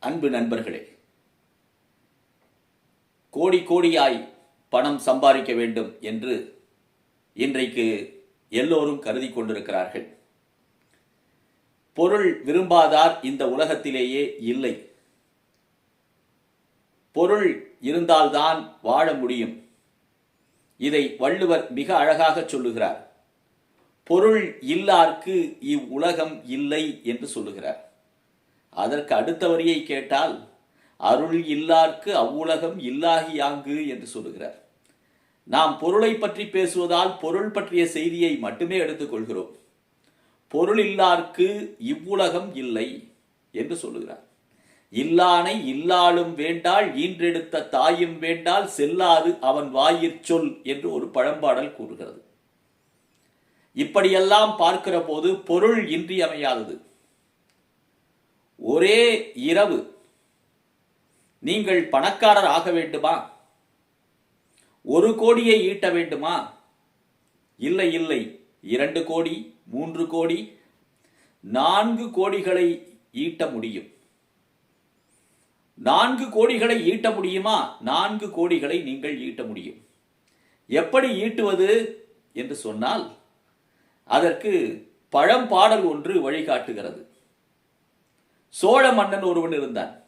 அன்பு நண்பர்களே கோடி கோடியாய் பணம் சம்பாதிக்க வேண்டும் என்று இன்றைக்கு எல்லோரும் கருதி கொண்டிருக்கிறார்கள். பொருள் விரும்பாதார் இந்த உலகத்திலேயே இல்லை. பொருள் இருந்தால்தான் வாழ முடியும். இதை வள்ளுவர் மிக அழகாக சொல்லுகிறார். பொருள் இல்லார்க்கு இவ்வுலகம் இல்லை என்று சொல்லுகிறார். அதற்கு அடுத்த வரியை கேட்டால் அருள் இல்லார்க்கு அவ்வுலகம் இல்லாகியாங்கு என்று சொல்லுகிறார். நாம் பொருளை பற்றி பேசுவதால் பொருள் பற்றிய செய்தியை மட்டுமே எடுத்துக்கொள்கிறோம் பொருள் இல்லார்க்கு இவ்வுலகம் இல்லை என்று சொல்லுகிறார். இல்லானை இல்லாளும் வேண்டாள் ஈன்றெடுத்த தாயும் வேண்டால் செல்லாது அவன் வாயிற் சொல் என்று ஒரு பழம்பாடல் கூறுகிறது. இப்படியெல்லாம் பார்க்கிற போது பொருள் இன்றியமையாதது. ஒரே இரவு. நீங்கள் பணக்காரர் ஆக வேண்டுமா? ஒரு கோடியை ஈட்ட வேண்டுமா? இல்லை இல்லை. இரண்டு கோடி மூன்று கோடி நான்கு கோடிகளை ஈட்ட முடியும். நான்கு கோடிகளை ஈட்ட முடியுமா? நான்கு கோடிகளை நீங்கள் ஈட்ட முடியும். எப்படி ஈட்டுவது என்று சொன்னால் அதற்கு பழம்பாடல் ஒன்று வழிகாட்டுகிறது. சோழ மன்னன் ஒருவன் இருந்தான்.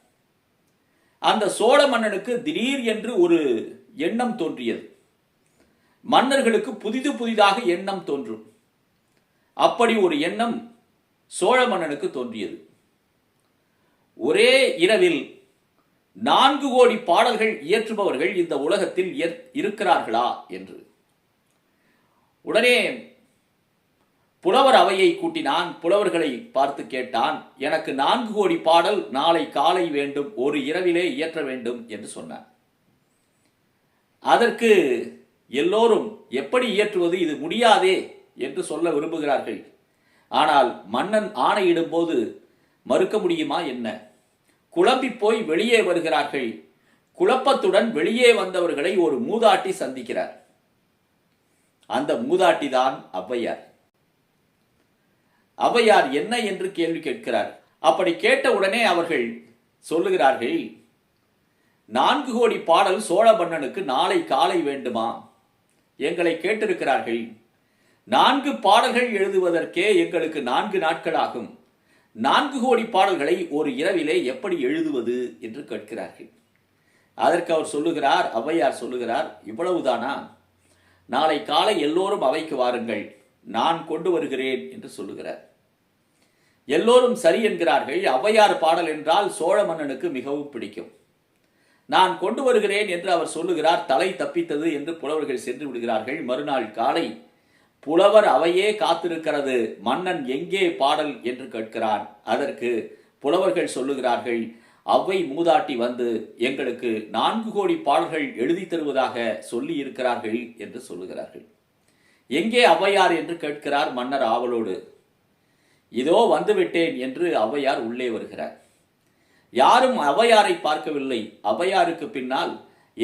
அந்த சோழ மன்னனுக்கு திடீர் என்று ஒரு எண்ணம் தோன்றியது. மன்னர்களுக்கு புதிது புதிதாக எண்ணம் தோன்றும். அப்படி ஒரு எண்ணம் சோழ மன்னனுக்கு தோன்றியது. ஒரே இரவில் நான்கு கோடி பாடல்கள் இயற்றுபவர்கள் இந்த உலகத்தில் இருக்கிறார்களா என்று. உடனே புலவர் அவையை கூட்டினான் புலவர்களை பார்த்து கேட்டான் எனக்கு நான்கு கோடி பாடல் நாளை காலை வேண்டும் ஒரு இரவிலே இயற்ற வேண்டும் என்று சொன்னான் அதற்கு எல்லோரும் எப்படி இயற்றுவது? இது முடியாதே என்று சொல்ல விரும்புகிறார்கள். ஆனால் மன்னன் ஆணையிடும் போது மறுக்க முடியுமா என்ன? குழம்பி போய் வெளியே வருகிறார்கள். குழப்பத்துடன் வெளியே வந்தவர்களை ஒரு மூதாட்டி சந்திக்கிறார். அந்த மூதாட்டி தான் ஔவையார். அவையார் என்ன என்று கேள்வி கேட்கிறார். அப்படி கேட்ட உடனே அவர்கள் சொல்லுகிறார்கள் நான்கு கோடி பாடல் சோழபண்ணனுக்கு நாளை காலை வேண்டுமா? எங்களை கேட்டிருக்கிறார்கள் நான்கு பாடல்கள் எழுதுவதற்கே எங்களுக்கு நான்கு நாட்கள் ஆகும் நான்கு கோடி பாடல்களை ஒரு இரவிலே எப்படி எழுதுவது என்று கேட்கிறார்கள். அதற்கு அவர் சொல்லுகிறார் ஔவையார் சொல்லுகிறார் இவ்வளவுதானா? நாளை காலை எல்லோரும் அவைக்கு வாருங்கள் நான் கொண்டு வருகிறேன் என்று சொல்லுகிறார். எல்லோரும் சரி என்கிறார்கள். ஔவையார் பாடல் என்றால் சோழ மன்னனுக்கு மிகவும் பிடிக்கும். நான் கொண்டு வருகிறேன் என்று அவர் சொல்லுகிறார். தலை தப்பித்தது என்று புலவர்கள் சென்று விடுகிறார்கள். மறுநாள் காலை புலவர் அவையே காத்திருக்கிறது. மன்னன் எங்கே பாடல் என்று கேட்கிறான். அதற்கு புலவர்கள் சொல்லுகிறார்கள் அவ்வை மூதாட்டி வந்து எங்களுக்கு நான்கு கோடி பாடல்கள் எழுதி தருவதாக சொல்லி இருக்கிறார்கள் என்று சொல்லுகிறார்கள். எங்கே ஔவையார்? என்று கேட்கிறார் மன்னர் ஆவலோடு. இதோ வந்துவிட்டேன் என்று ஔவையார் உள்ளே வருகிறார். யாரும் ஔவையாரை பார்க்கவில்லை. ஔவையாருக்கு பின்னால்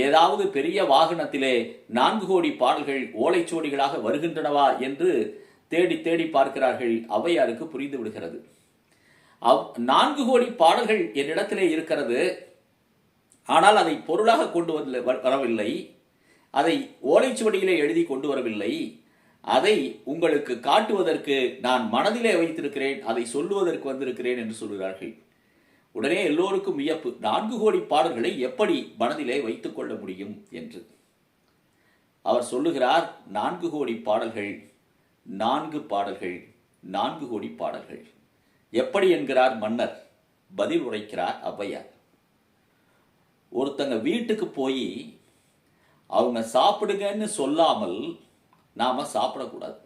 ஏதாவது பெரிய வாகனத்திலே நான்கு கோடி பாடல்கள் ஓலைச்சுவடிகளாக வருகின்றனவா என்று தேடி தேடி பார்க்கிறார்கள். ஔவையாருக்கு புரிந்து விடுகிறது. அவ் நான்கு கோடி பாடல்கள் என்னிடத்திலே இருக்கிறது. ஆனால் அதை பொருளாக கொண்டு வரவில்லை. அதை ஓலைச்சுவடியிலே எழுதி கொண்டு வரவில்லை. அதை உங்களுக்கு காட்டுவதற்கு நான் மனதிலே வைத்திருக்கிறேன் அதை சொல்லுவதற்கு வந்திருக்கிறேன் என்று சொல்கிறார்கள். உடனே எல்லோருக்கும் வியப்பு. நான்கு கோடி பாடல்களை எப்படி மனதிலே வைத்துக் கொள்ள முடியும் என்று. அவர் சொல்லுகிறார் நான்கு கோடி பாடல்கள் நான்கு பாடல்கள் நான்கு கோடி பாடல்கள். எப்படி என்கிறார் மன்னர்? பதில் உரைக்கிறார் ஔவையார். ஒருத்தங்க வீட்டுக்கு போய் அவங்க சாப்பிடுங்கன்னு சொல்லாமல் நாம் சாப்பிடக்கூடாது.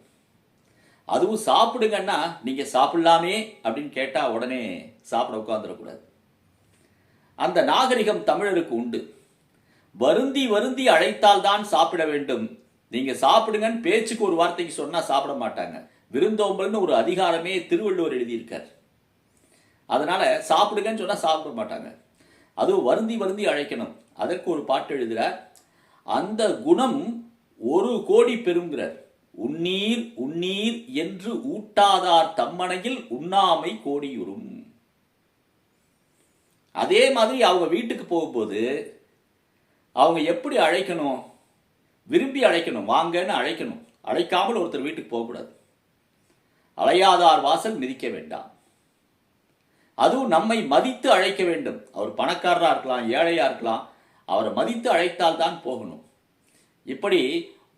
அதுவும் சாப்பிடுங்கன்னா நீங்கள் சாப்பிடலாமே அப்படின்னு கேட்டால் உடனே சாப்பிட உட்காந்துடக்கூடாது அந்த நாகரிகம் தமிழருக்கு உண்டு. வருந்தி வருந்தி அழைத்தால் தான் சாப்பிட வேண்டும். நீங்கள் சாப்பிடுங்கன்னு பேச்சுக்கு ஒரு வார்த்தைக்கு சொன்னால் சாப்பிட மாட்டாங்க. விருந்தோம்பல்னு ஒரு அதிகாரமே திருவள்ளுவர் எழுதியிருக்கார். அதனால் சாப்பிடுங்கன்னு சொன்னால் சாப்பிட மாட்டாங்க. அதுவும் வருந்தி வருந்தி அழைக்கணும். அதற்கு ஒரு பாட்டு எழுதுகிறார் அந்த குணம் ஒரு கோடி பெறுங்கிறார். உன்னீர் உன்னீர் என்று ஊட்டாதார் தம்மனையில் உண்ணாமை கோடியுறும். அதே மாதிரி அவங்க வீட்டுக்கு போகும்போது அவங்க எப்படி அழைக்கணும்? விரும்பி அழைக்கணும். வாங்கன்னு அழைக்கணும். அழைக்காமல் ஒருத்தர் வீட்டுக்கு போகக்கூடாது. அழையாதார் வாசல் மிதிக்க வேண்டாம். அதுவும் நம்மை மதித்து அழைக்க வேண்டும். அவர் பணக்காரராக இருக்கலாம் ஏழையாக இருக்கலாம். அவரை மதித்து அழைத்தால் தான் போகணும். இப்படி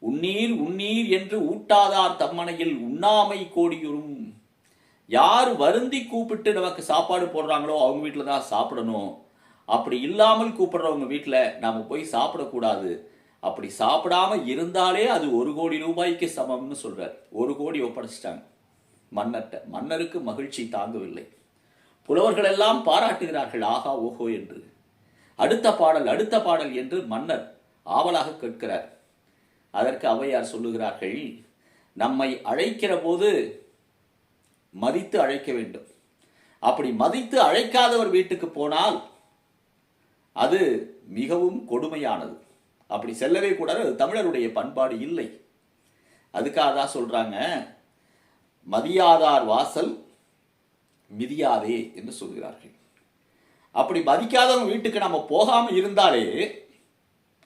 உன்னீர் உன்னீர் என்று ஊட்டாதார் தம்மனையில் உண்ணாமை கோடியுறும். யார் வருந்தி கூப்பிட்டு நமக்கு சாப்பாடு போடுறாங்களோ அவங்க வீட்டில் தான் சாப்பிடணும். அப்படி இல்லாமல் கூப்பிடுறவங்க வீட்டில் நாம் போய் சாப்பிடக்கூடாது. அப்படி சாப்பிடாம இருந்தாலே அது ஒரு கோடி ரூபாய்க்கு சமம்னு சொல்றார். ஒரு கோடி ஒப்படைச்சிட்டாங்க. மன்னர்கிட்ட மன்னருக்கு மகிழ்ச்சி தாங்கவில்லை. புலவர்கள் எல்லாம் பாராட்டுகிறார்கள் ஆகா ஓஹோ என்று. அடுத்த பாடல் அடுத்த பாடல் என்று மன்னர் ஆவலாக கேட்கிறார். அதற்கு அவையார் சொல்லுகிறார்கள் நம்மை அழைக்கிற போது மதித்து அழைக்க வேண்டும். அப்படி மதித்து அழைக்காதவர் வீட்டுக்கு போனால் அது மிகவும் கொடுமையானது. அப்படி செல்லவே கூடாது அது தமிழருடைய பண்பாடு இல்லை. அதுக்காக தான் சொல்றாங்க மதியாதார் வாசல் மிதியாதே என்று சொல்கிறார்கள். அப்படி மதிக்காதவங்க வீட்டுக்கு நம்ம போகாமல் இருந்தாலே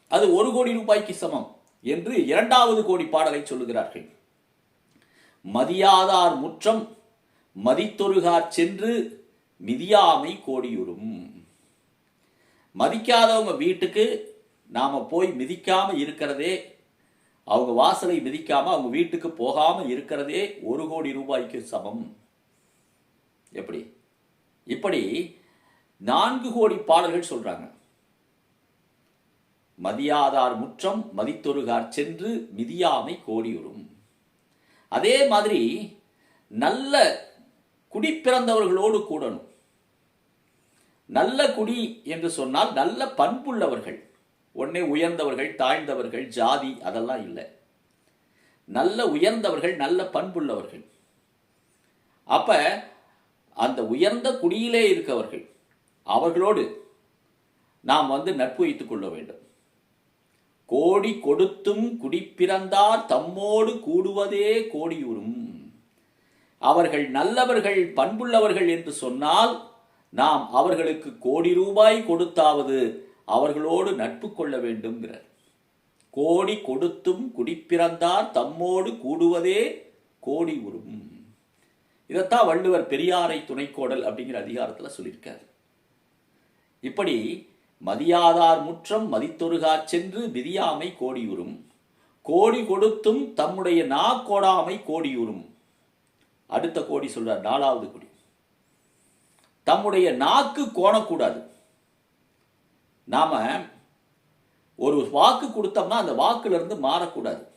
அது ஒரு கோடி ரூபாய்க்கு சமம் என்று இரண்டாவது கோடி பாடலை சொல்லுகிறார்கள். மதியாதார் முற்றம் மதித்தொருகார் சென்று மிதியாமை கோடியுறும். மதிக்காதவங்க வீட்டுக்கு நாம போய் மிதிக்காம இருக்கிறதே அவங்க வாசலை மிதிக்காம அவங்க வீட்டுக்கு போகாம இருக்கிறதே ஒரு கோடி ரூபாய்க்கு சமம். எப்படி? இப்படி நான்கு கோடி பாடல்கள் சொல்றாங்க. மதியாதார் முற்றம் மதித்தொருகார் சென்று மிதியாமை கோடியுறும். அதே மாதிரி நல்ல குடி பிறந்தவர்களோடு கூடணும். நல்ல குடி என்று சொன்னால் நல்ல பண்புள்ளவர்கள். ஒன்னே உயர்ந்தவர்கள் தாழ்ந்தவர்கள் ஜாதி அதெல்லாம் இல்லை. நல்ல உயர்ந்தவர்கள் நல்ல பண்புள்ளவர்கள். அப்ப அந்த உயர்ந்த குடியிலே இருக்கவர்கள் அவர்களோடு நாம் வந்து நட்பு வைத்துக் கொள்ள வேண்டும். கோடி கொடுத்தும் குடிப்பிறந்தார் தம்மோடு கூடுவதே கோடியுறும் அவர்கள் நல்லவர்கள் பண்புள்ளவர்கள் என்று சொன்னால் நாம் அவர்களுக்கு கோடி ரூபாய் கொடுத்தாவது அவர்களோடு நட்பு கொள்ள வேண்டும்ங்கிறார். கோடி கொடுத்தும் குடிப்பிறந்தார் தம்மோடு கூடுவதே கோடி உறும் இதைத்தான் வள்ளுவர் பெரியாரை துணைக்கோடல் அப்படிங்கிற அதிகாரத்தில் சொல்லியிருக்கார். இப்படி மதியாதார் முற்றம் மதித்தொருகாச் சென்று மிதியாமை கோடியுறும். கோடி கொடுத்தும் தம்முடைய நா கோடாமை கோடியுறும். அடுத்த கோடி சொல்றார் நாலாவது கோடி. தம்முடைய நாக்கு கோணக்கூடாது. நாம ஒரு வாக்கு கொடுத்தோம்னா அந்த வாக்குல இருந்து மாறக்கூடாது.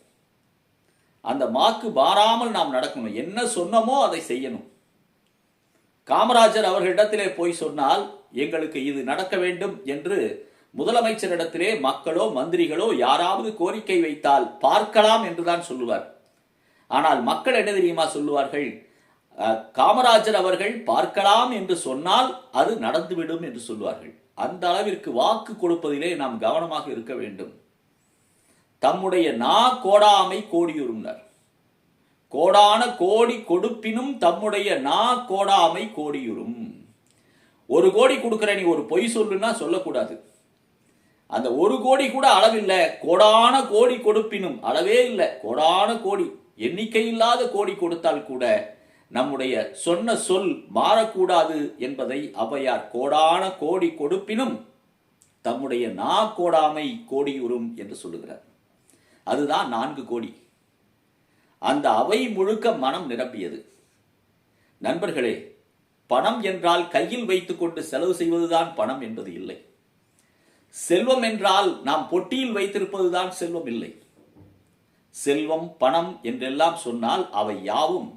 அந்த வாக்கு மாறாமல் நாம் நடக்கணும். என்ன சொன்னமோ அதை செய்யணும். காமராஜர் அவர்களிடத்திலே போய் சொன்னால் எங்களுக்கு இது நடக்க வேண்டும் என்று முதலமைச்சரிடத்திலே மக்களோ மந்திரிகளோ யாராவது கோரிக்கை வைத்தால் பார்க்கலாம் என்றுதான் சொல்லுவார். ஆனால் மக்கள் என்ன தெரியுமா சொல்லுவார்கள்? காமராஜர் அவர்கள் பார்க்கலாம் என்று சொன்னால் அது நடந்துவிடும் என்று சொல்லுவார்கள். அந்த அளவிற்கு வாக்கு கொடுப்பதிலே நாம் கவனமாக இருக்க வேண்டும். தம்முடைய நா கோடாமை கோடியுறுனர் கோடான கோடி கொடுப்பினும் தம்முடைய நா கோடாமை கோடியுறும். ஒரு கோடி கொடுக்குற நீ ஒரு பொய் சொல்லுன்னா சொல்லக்கூடாது. அந்த ஒரு கோடி கூட அளவில்லை. கோடான கோடி கொடுப்பினும் அளவே இல்லை. கோடான கோடி எண்ணிக்கை இல்லாத கோடி கொடுத்தால் கூட நம்முடைய சொன்ன சொல் மாறக்கூடாது என்பதை அவையார் கோடான கோடி கொடுப்பினும் தம்முடைய நா கோடாமை கோடியுறும் என்று சொல்லுகிறார். அதுதான் நான்கு கோடி. அந்த அவை முழுக்க மனம் நிரம்பியது. நண்பர்களே பணம் என்றால் கையில் வைத்துக்கொண்டு செலவு செய்வதுதான் பணம் என்பது இல்லை. செல்வம் என்றால் நாம் பொட்டியில் வைத்திருப்பதுதான் செல்வம் இல்லை. செல்வம் பணம் என்றெல்லாம் சொன்னால் அவை யாவும்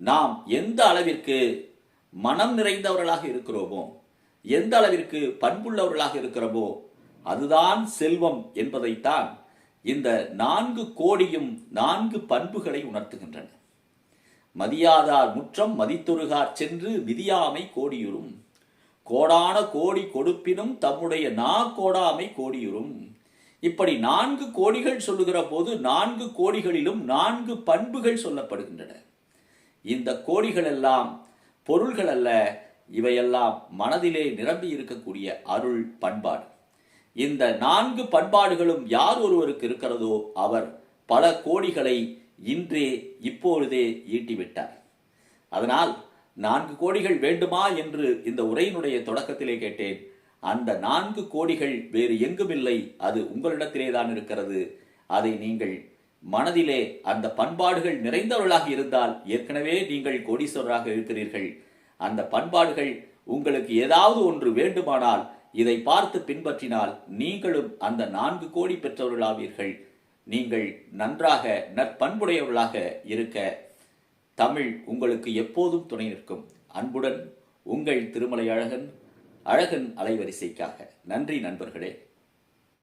நாம் எந்த அளவிற்கு மனம் நிறைந்தவர்களாக இருக்கிறோமோ எந்த அளவிற்கு பண்புள்ளவர்களாக இருக்கிறோமோ அதுதான் செல்வம் என்பதைத்தான் இந்த நான்கு கோடியும் நான்கு பண்புகளை உணர்த்துகின்றன. மதியாதார் முற்றம் மதித்தொருகார் சென்று விதியாமை கோடியுறும். கோடான கோடி கொடுப்பினும் தம்முடைய நா கோடாமை கோடியுறும். இப்படி நான்கு கோடிகள் சொல்லுகிற போது நான்கு கோடிகளிலும் நான்கு பண்புகள் சொல்லப்படுகின்றன. இந்த கோடிகள் எல்லாம் பொருள்கள் அல்ல இவையெல்லாம் மனதிலே நிரம்பி இருக்கக்கூடிய அருள் பண்பாடு. இந்த நான்கு பண்பாடுகளும் யார் ஒருவருக்கு இருக்கிறதோ அவர் பல கோடிகளை இன்றே இப்பொழுதே ஈட்டிவிட்டார். அதனால் நான்கு கோடிகள் வேண்டுமா என்று இந்த உரையினுடைய தொடக்கத்திலே கேட்டேன். அந்த நான்கு கோடிகள் வேறு எங்குமில்லை அது உங்களிடத்திலே தான் இருக்கிறது. அதை நீங்கள் மனதிலே அந்த பண்பாடுகள் நிறைந்தவர்களாக இருந்தால் ஏற்கனவே நீங்கள் கோடீஸ்வரராக இருக்கிறீர்கள். அந்த பண்பாடுகள் உங்களுக்கு ஏதாவது ஒன்று வேண்டுமானால் இதை பார்த்து பின்பற்றினால் நீங்களும் அந்த நான்கு கோடி பெற்றவர்களாவீர்கள். நீங்கள் நன்றாக நற்பண்புடையவர்களாக இருக்க தமிழ் உங்களுக்கு எப்போதும் துணை நிற்கும். அன்புடன் உங்கள் திருமலை அழகன் அழகன் அலைவரிசைக்காக. நன்றி நண்பர்களே.